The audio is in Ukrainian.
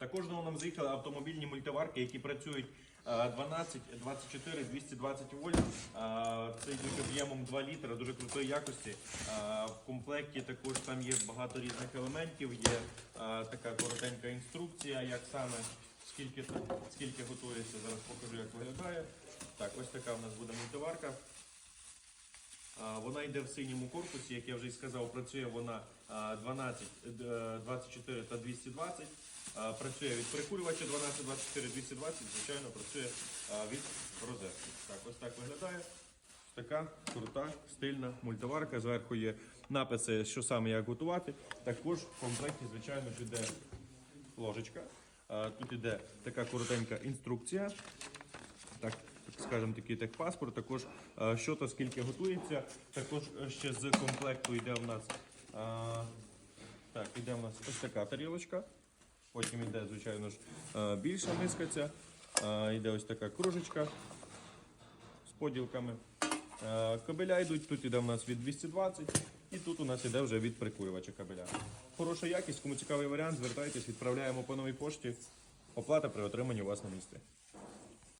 Також знову нам заїхали автомобільні мультиварки, які працюють е, 12, 24, 220 вольт. Е, Це йдуть об'ємом 2 літра, дуже крутої якості. Е, В комплекті також там є багато різних елементів. Є е, така коротенька інструкція, як саме скільки, скільки готується. Зараз покажу, як виглядає. Так, ось така в нас буде мультиварка. Вона йде в синьому корпусі, як я вже й сказав, працює вона 12, е, 24 та 220. Працює від прикурювача 12, 24, 220, звичайно, працює від розетки. Так, ось так виглядає. Така крута, стильна мультиварка. Зверху є написи, що саме як готувати. Також в комплекті, звичайно, ж іде ложечка. Тут іде така коротенька інструкція так скажімо, такий техпаспорт, також е, що та скільки готується. Також е, ще з комплекту йде в нас е, так, іде в нас ось така тарілочка. Потім йде, звичайно ж, більша миска ця. Йде ось така кружечка з поділками. Кабеля йдуть, тут іде в нас від 220 і тут у нас іде вже від прикурювача кабеля. Хороша якість, кому цікавий варіант, звертайтесь, відправляємо по новій пошті. Оплата при отриманні у вас на місці.